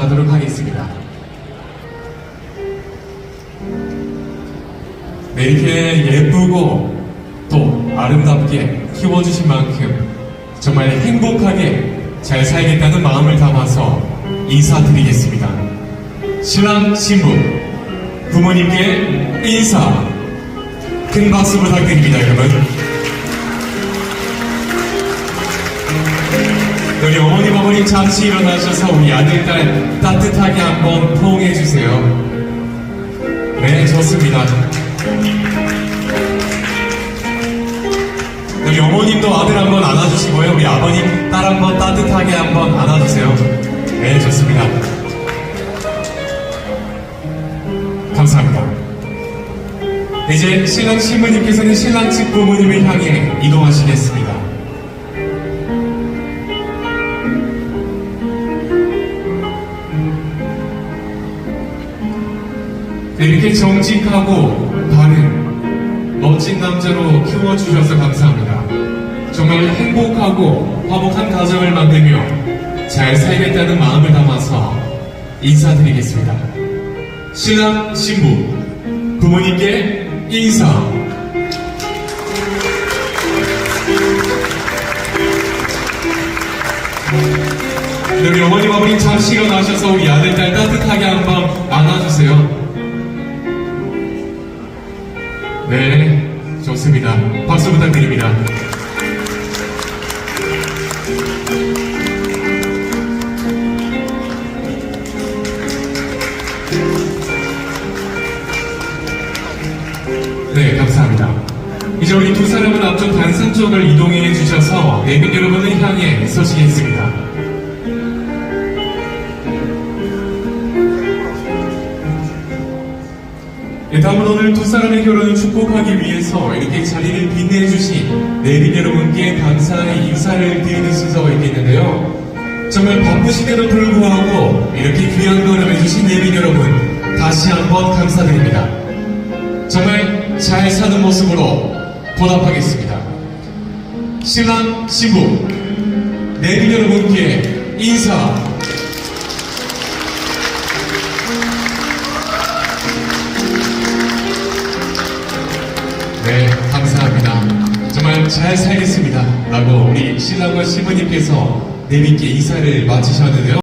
인사하도록 하겠습니다. 네, 이렇게 예쁘고 또 아름답게 키워주신 만큼 정말 행복하게 잘 살겠다는 마음을 담아서 인사드리겠습니다. 신랑 신부 부모님께 인사 큰 박수 부탁드립니다, 여러분. 우리 어머님 아버님 잠시 일어나셔서 우리 아들 딸 따뜻하게 한번 포옹해 주세요. 네, 좋습니다. 우리 어머님도 아들 한번 안아주시고요. 우리 아버님 딸 한번 따뜻하게 한번 안아주세요. 네, 좋습니다. 감사합니다. 이제 신랑 신부님께서는 신랑 측 부모님을 향해 이동하시겠습니다. 이렇게 정직하고 바른 멋진 남자로 키워주셔서 감사합니다. 정말 행복하고 화목한 가정을 만들며 잘 살겠다는 마음을 담아서 인사드리겠습니다. 신랑, 신부, 부모님께 인사. 네, 우리 어머님, 아버님 잠시 일어나셔서 우리 아들, 딸 따뜻하게 한번 안아주세요. 네, 좋습니다. 박수 부탁드립니다. 네, 감사합니다. 이제 우리 두 사람은 앞쪽 단상 쪽을 이동해 주셔서 내빈 여러분을 향해 서시겠습니다. 네, 다음은 오늘 두 사람의 결혼을 축복하기 위해서 이렇게 자리를 빛내주신 내빈 여러분께 감사의 인사를 드리는 순서가 있겠는데요. 정말 바쁘신데도 불구하고 이렇게 귀한 걸음 해주신 내빈 여러분 다시 한번 감사드립니다. 정말 잘 사는 모습으로 보답하겠습니다. 신랑, 신부, 내빈 여러분께 인사 네, 감사합니다. 정말 잘 살겠습니다. 라고 우리 신랑과 신부님께서 내빈께 인사를 마치셨는데요.